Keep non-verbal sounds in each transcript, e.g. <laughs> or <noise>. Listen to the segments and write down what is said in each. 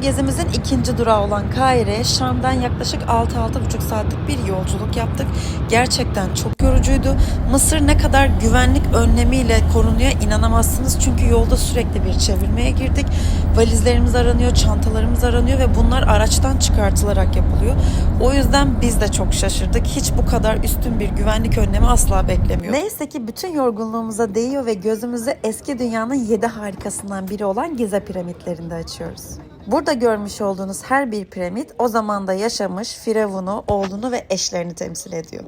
gezimizin ikinci durağı olan Kahire'ye Şam'dan yaklaşık 6-6,5 saatlik bir yolculuk yaptık. Gerçekten çok yorucuydu. Mısır ne kadar güvenlik önlemiyle korunuyor inanamazsınız. Çünkü yolda sürekli bir çevirmeye girdik. Valizlerimiz aranıyor, çantalarımız aranıyor ve bunlar araçtan çıkartılarak yapılıyor. O yüzden biz de çok şaşırdık. Hiç bu kadar üstün bir güvenlik önlemi asla beklemiyorduk. Neyse ki bütün yorgunluğumuza değiyor ve gözümüzü eski dünyanın 7 harikasından biri olan Gize piramitlerinde açıyoruz. Burada görmüş olduğunuz her bir piramit o zamanda yaşamış Firavun'u, oğlunu ve eşlerini temsil ediyor.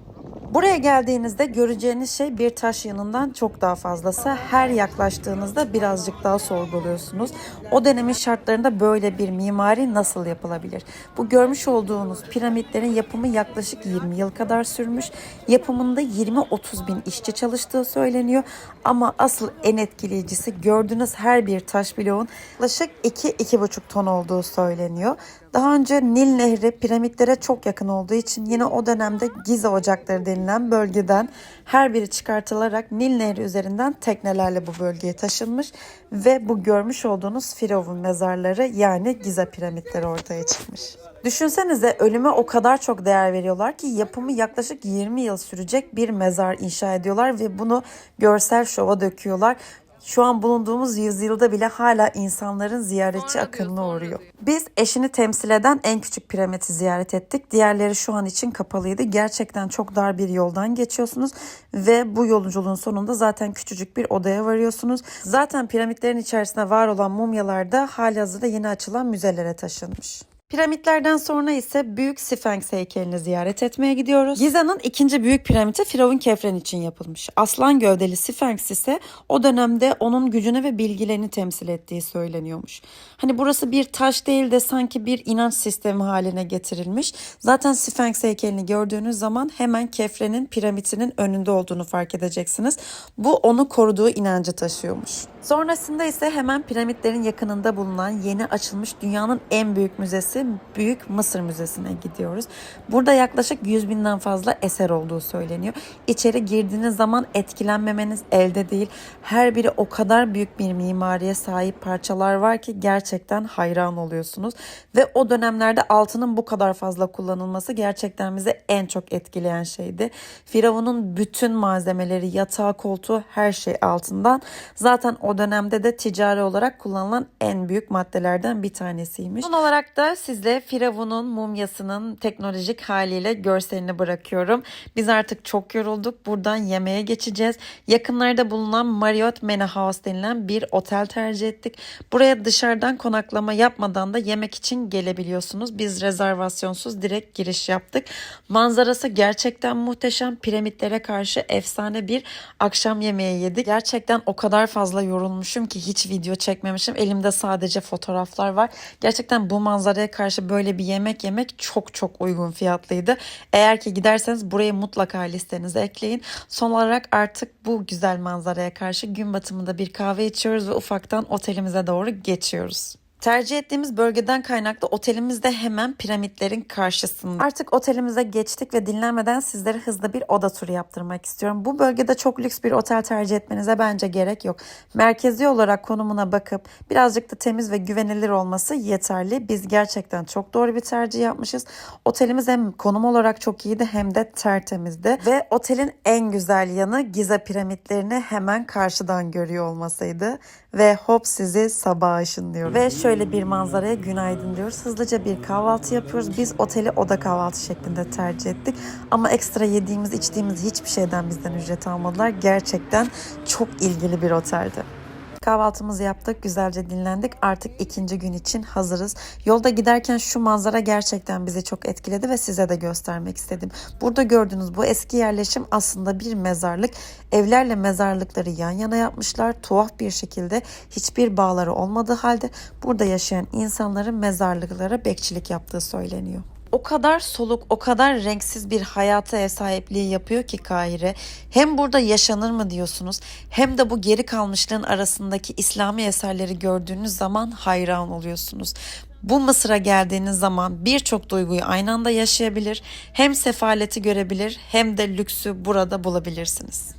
Buraya geldiğinizde göreceğiniz şey bir taş yanından çok daha fazlası. Her yaklaştığınızda birazcık daha sorguluyorsunuz. O dönemin şartlarında böyle bir mimari nasıl yapılabilir? Bu görmüş olduğunuz piramitlerin yapımı yaklaşık 20 yıl kadar sürmüş. Yapımında 20-30 bin işçi çalıştığı söyleniyor. Ama asıl en etkileyicisi gördüğünüz her bir taş bloğun yaklaşık 2-2,5 ton olduğu söyleniyor. Daha önce Nil Nehri piramitlere çok yakın olduğu için yine o dönemde Gize ocakları denilen bölgeden her biri çıkartılarak Nil Nehri üzerinden teknelerle bu bölgeye taşınmış ve bu görmüş olduğunuz Firavun mezarları yani Gize piramitleri ortaya çıkmış. Düşünsenize ölüme o kadar çok değer veriyorlar ki yapımı yaklaşık 20 yıl sürecek bir mezar inşa ediyorlar ve bunu görsel şova döküyorlar. Şu an bulunduğumuz yüzyılda bile hala insanların ziyaretçi akınına uğruyor. Biz eşini temsil eden en küçük piramidi ziyaret ettik. Diğerleri şu an için kapalıydı. Gerçekten çok dar bir yoldan geçiyorsunuz ve bu yolculuğun sonunda zaten küçücük bir odaya varıyorsunuz. Zaten piramitlerin içerisinde var olan mumyalar da halihazırda yeni açılan müzelere taşınmış. Piramitlerden sonra ise Büyük Sphinx heykelini ziyaret etmeye gidiyoruz. Giza'nın ikinci büyük piramidi Firavun Kefren için yapılmış. Aslan gövdeli Sphinx ise o dönemde onun gücünü ve bilgilerini temsil ettiği söyleniyormuş. Hani burası bir taş değil de sanki bir inanç sistemi haline getirilmiş. Zaten Sphinx heykelini gördüğünüz zaman hemen Kefren'in piramidinin önünde olduğunu fark edeceksiniz. Bu onu koruduğu inancı taşıyormuş. Sonrasında ise hemen piramitlerin yakınında bulunan yeni açılmış dünyanın en büyük müzesi Büyük Mısır Müzesi'ne gidiyoruz. Burada yaklaşık 100 binden fazla eser olduğu söyleniyor. İçeri girdiğiniz zaman etkilenmemeniz elde değil. Her biri o kadar büyük bir mimariye sahip parçalar var ki gerçekten hayran oluyorsunuz. Ve o dönemlerde altının bu kadar fazla kullanılması gerçekten bizi en çok etkileyen şeydi. Firavun'un bütün malzemeleri, yatağı, koltuğu her şey altından. Zaten o dönemde de ticari olarak kullanılan en büyük maddelerden bir tanesiymiş. Son olarak da sizle Firavun'un mumyasının teknolojik haliyle görselini bırakıyorum. Biz artık çok yorulduk. Buradan yemeğe geçeceğiz. Yakınlarda bulunan Marriott House denilen bir otel tercih ettik. Buraya dışarıdan konaklama yapmadan da yemek için gelebiliyorsunuz. Biz rezervasyonsuz direkt giriş yaptık. Manzarası gerçekten muhteşem. Piramitlere karşı efsane bir akşam yemeği yedik. Gerçekten o kadar fazla yorulmuşum ki hiç video çekmemişim. Elimde sadece fotoğraflar var. Gerçekten bu manzaraya karşı böyle bir yemek yemek çok çok uygun fiyatlıydı. Eğer ki giderseniz burayı mutlaka listenize ekleyin. Son olarak artık bu güzel manzaraya karşı gün batımında bir kahve içiyoruz ve ufaktan otelimize doğru geçiyoruz. Tercih ettiğimiz bölgeden kaynaklı otelimiz de hemen piramitlerin karşısında. Artık otelimize geçtik ve dinlenmeden sizlere hızlı bir oda turu yaptırmak istiyorum. Bu bölgede çok lüks bir otel tercih etmenize bence gerek yok. Merkezi olarak konumuna bakıp birazcık da temiz ve güvenilir olması yeterli. Biz gerçekten çok doğru bir tercih yapmışız. Otelimiz hem konum olarak çok iyiydi hem de tertemizdi. Ve otelin en güzel yanı Giza piramitlerini hemen karşıdan görüyor olmasıydı. Ve hop sizi sabaha ışınlıyor. Ve şöyle bir manzaraya günaydın diyoruz. Hızlıca bir kahvaltı yapıyoruz. Biz oteli oda kahvaltı şeklinde tercih ettik. Ama ekstra yediğimiz içtiğimiz hiçbir şeyden bizden ücret almadılar. Gerçekten çok ilgili bir oteldi. Kahvaltımızı yaptık, güzelce dinlendik. Artık ikinci gün için hazırız. Yolda giderken şu manzara gerçekten bizi çok etkiledi ve size de göstermek istedim. Burada gördüğünüz bu eski yerleşim aslında bir mezarlık. Evlerle mezarlıkları yan yana yapmışlar. Tuhaf bir şekilde hiçbir bağları olmadığı halde burada yaşayan insanların mezarlıklara bekçilik yaptığı söyleniyor o kadar soluk, o kadar renksiz bir hayata ev sahipliği yapıyor ki Kahire. Hem burada yaşanır mı diyorsunuz hem de bu geri kalmışlığın arasındaki İslami eserleri gördüğünüz zaman hayran oluyorsunuz. Bu Mısır'a geldiğiniz zaman birçok duyguyu aynı anda yaşayabilir, hem sefaleti görebilir hem de lüksü burada bulabilirsiniz.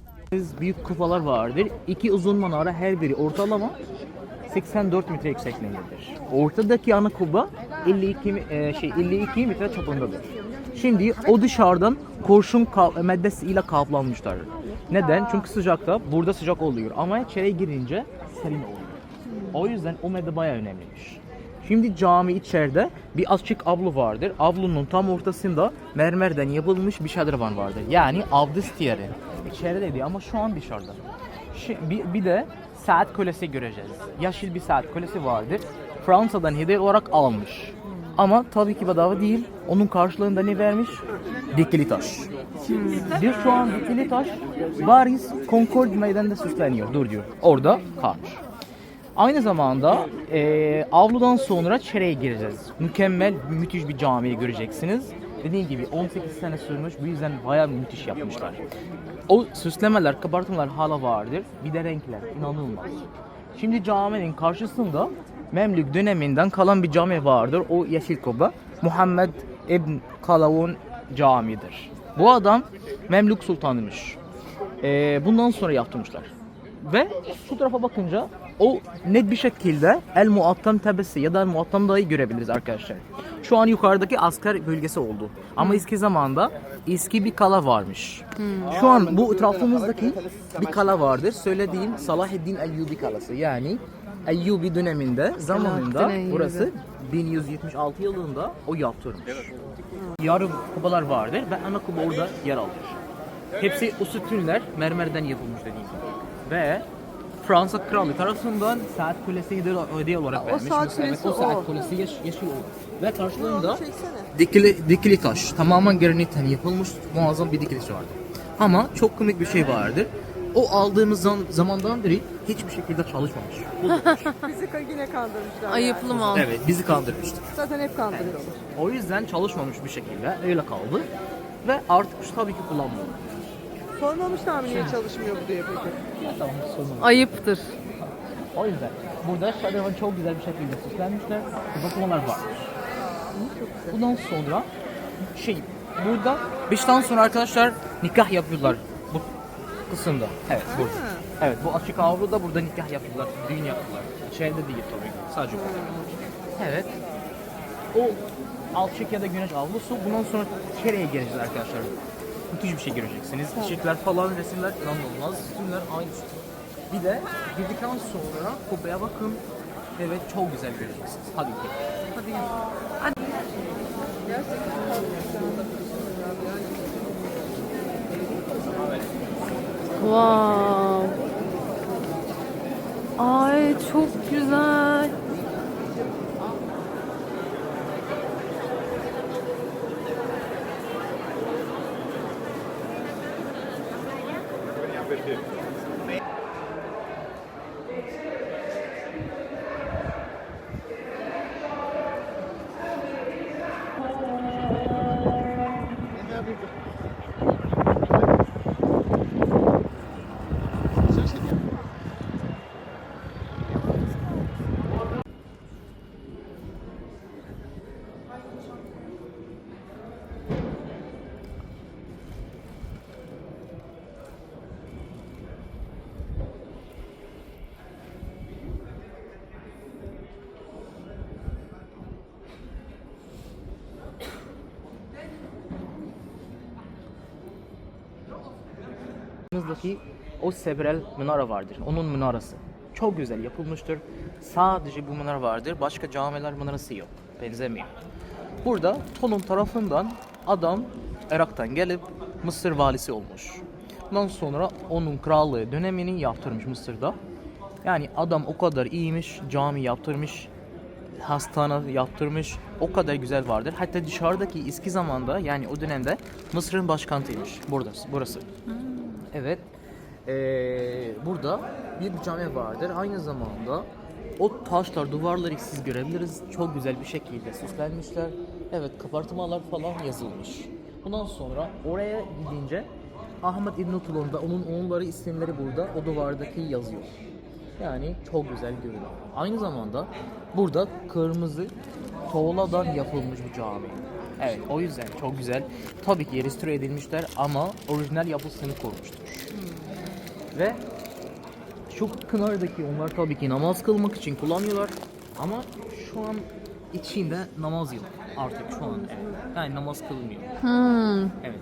büyük kupalar vardır. İki uzun manara her biri ortalama 84 metre yüksekliğindedir. Ortadaki ana kubbe 52 mi- e, şey 52 metre çapındadır. Şimdi o dışarıdan kurşun maddesi ile kaplanmışlar. Neden? Çünkü sıcakta burada sıcak oluyor ama içeri girince serin oluyor. O yüzden o madde bayağı önemliymiş. Şimdi cami içeride bir açık avlu vardır. Avlunun tam ortasında mermerden yapılmış bir şadırvan vardır. Yani abdest yeri. İçerideydi ama şu an dışarıda. Şi- bir, bir de saat kulesi göreceğiz. Yeşil bir saat kulesi vardır. Fransa'dan hediye olarak alınmış. Ama tabii ki bedava değil. Onun karşılığında ne vermiş? Dikili taş. Bir şu an dikili taş bariz Concord meydanında süsleniyor, dur diyor. Orada kalmış. Aynı zamanda eee, avludan sonra çereye gireceğiz. Mükemmel, müthiş bir camiyi göreceksiniz. Dediğim gibi 18 sene sürmüş, bu yüzden bayağı müthiş yapmışlar. O süslemeler, kabartmalar hala vardır. Bir de renkler, inanılmaz. Şimdi caminin karşısında Memlük döneminden kalan bir cami vardır. O yeşil kubbe. Muhammed İbn Kalavun Camii'dir. Bu adam Memlük sultanıymış. Ee, bundan sonra yaptırmışlar. Ve şu tarafa bakınca o net bir şekilde El Muattam tepesi ya da El Muattam Dağı görebiliriz arkadaşlar. Şu an yukarıdaki asker bölgesi oldu. Ama eski zamanda eski bir kala varmış. Şu an bu etrafımızdaki bir kala vardır. Söylediğim Salaheddin Eyyubi kalası. Yani Eyyubi döneminde zamanında Eyyubi. burası 1176 yılında o yaptırmış. Yarım kubalar vardır ve ana kuba orada yer alır. Hepsi o sütunlar mermerden yapılmış dediğim gibi. Ve Fransa kralı tarafından saat kulesi hediye olarak vermiş. saat Mesela evet, kulesi o saat o. kulesi yeş, yeşil oldu. Ve karşılığında dikili, dikili taş. Tamamen granitten yapılmış muazzam bir dikilisi vardı. Ama çok komik bir şey vardır. O aldığımız zam- zamandan beri hiçbir şekilde çalışmamış. <laughs> Bizi yine kandırmışlar. Ayıplı yani. mal. evet bizi kandırmıştı. Zaten hep kandırıyorlar. O yüzden çalışmamış bir şekilde öyle kaldı. Ve artık tabii ki kullanmıyor. Sormamışlar mı niye çalışmıyor bu diye peki? Ayıptır. O yüzden burada şadırvan çok güzel bir şekilde süslenmişler. Bakmalar var. Bundan sonra şey burada beşten sonra arkadaşlar nikah yapıyorlar bu kısımda. Evet burada. Evet bu açık avluda burada nikah yapıyorlar, düğün yapıyorlar. İçeride değil tabii sadece burada. Evet. O alçık ya da güneş avlusu. Bundan sonra kereye geleceğiz arkadaşlar. Müthiş bir şey göreceksiniz. Çiçekler falan, resimler inanılmaz. Sütunlar aynı sütun. Bir de girdikten sonra kubbeye bakın. Evet çok güzel göreceksiniz. Hadi gidelim. Wow. Ay çok Yanımızdaki o Sebrel Minara vardır. Onun minarası. Çok güzel yapılmıştır. Sadece bu minara vardır. Başka camiler minarası yok. Benzemiyor. Burada Tolun tarafından adam Irak'tan gelip Mısır valisi olmuş. Ondan sonra onun krallığı dönemini yaptırmış Mısır'da. Yani adam o kadar iyiymiş, cami yaptırmış, hastane yaptırmış. O kadar güzel vardır. Hatta dışarıdaki eski zamanda yani o dönemde Mısır'ın başkentiymiş. Burası. burası. Evet. Ee, burada bir cami vardır. Aynı zamanda o taşlar, duvarları siz görebiliriz. Çok güzel bir şekilde süslenmişler. Evet, kabartmalar falan yazılmış. Bundan sonra oraya gidince Ahmet İbn Tulun ve onun oğulları isimleri burada o duvardaki yazıyor. Yani çok güzel görünüyor. Aynı zamanda burada kırmızı tuğladan yapılmış bir cami. Evet o yüzden çok güzel. Tabii ki restore edilmişler ama orijinal yapısını korumuştur. Ve çok kenardaki onlar tabii ki namaz kılmak için kullanıyorlar. Ama şu an içinde namaz yok artık şu an. Evet. Yani namaz kılmıyor. Hmm. Evet.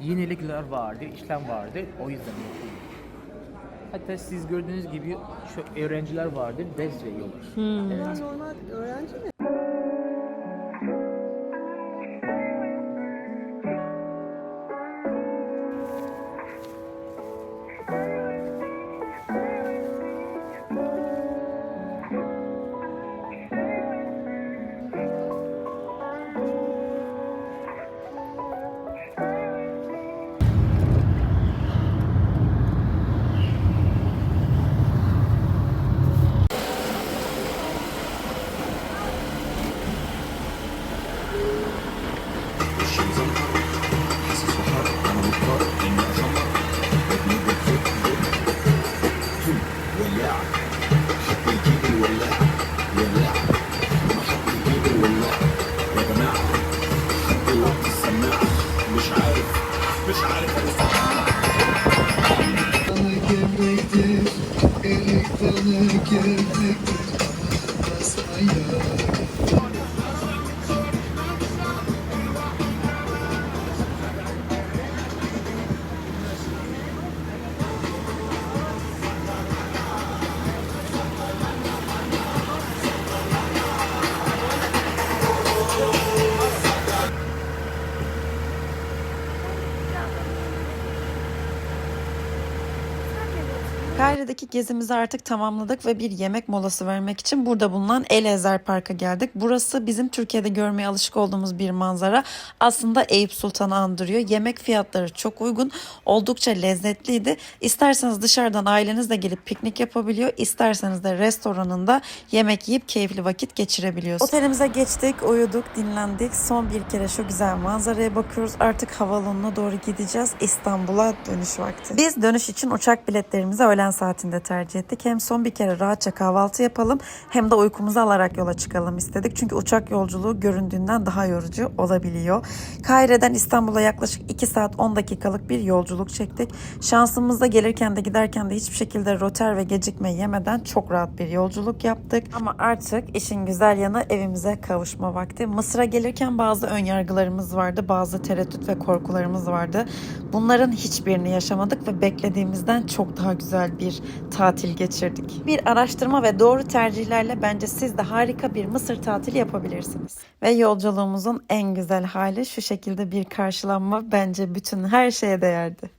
Yenilikler vardı, işlem vardı. O yüzden yapılıyor. Hatta siz gördüğünüz gibi şu öğrenciler vardır, ders veriyorlar. Evet. Normal öğrenci mi? Kaire'deki gezimizi artık tamamladık ve bir yemek molası vermek için burada bulunan El Ezer Park'a geldik. Burası bizim Türkiye'de görmeye alışık olduğumuz bir manzara. Aslında Eyüp Sultan'ı andırıyor. Yemek fiyatları çok uygun, oldukça lezzetliydi. İsterseniz dışarıdan ailenizle gelip piknik yapabiliyor, isterseniz de restoranında yemek yiyip keyifli vakit geçirebiliyorsunuz. Otelimize geçtik, uyuduk, dinlendik. Son bir kere şu güzel manzaraya bakıyoruz. Artık havaalanına doğru gideceğiz. İstanbul'a dönüş vakti. Biz dönüş için uçak biletlerimizi öğlen saatinde tercih ettik. Hem son bir kere rahatça kahvaltı yapalım hem de uykumuzu alarak yola çıkalım istedik. Çünkü uçak yolculuğu göründüğünden daha yorucu olabiliyor. Kaire'den İstanbul'a yaklaşık 2 saat 10 dakikalık bir yolculuk çektik. Şansımızda gelirken de giderken de hiçbir şekilde roter ve gecikme yemeden çok rahat bir yolculuk yaptık. Ama artık işin güzel yanı evimize kavuşma vakti. Mısır'a gelirken bazı önyargılarımız vardı, bazı tereddüt ve korkularımız vardı. Bunların hiçbirini yaşamadık ve beklediğimizden çok daha güzel bir tatil geçirdik. Bir araştırma ve doğru tercihlerle bence siz de harika bir Mısır tatili yapabilirsiniz. Ve yolculuğumuzun en güzel hali şu şekilde bir karşılanma bence bütün her şeye değerdi.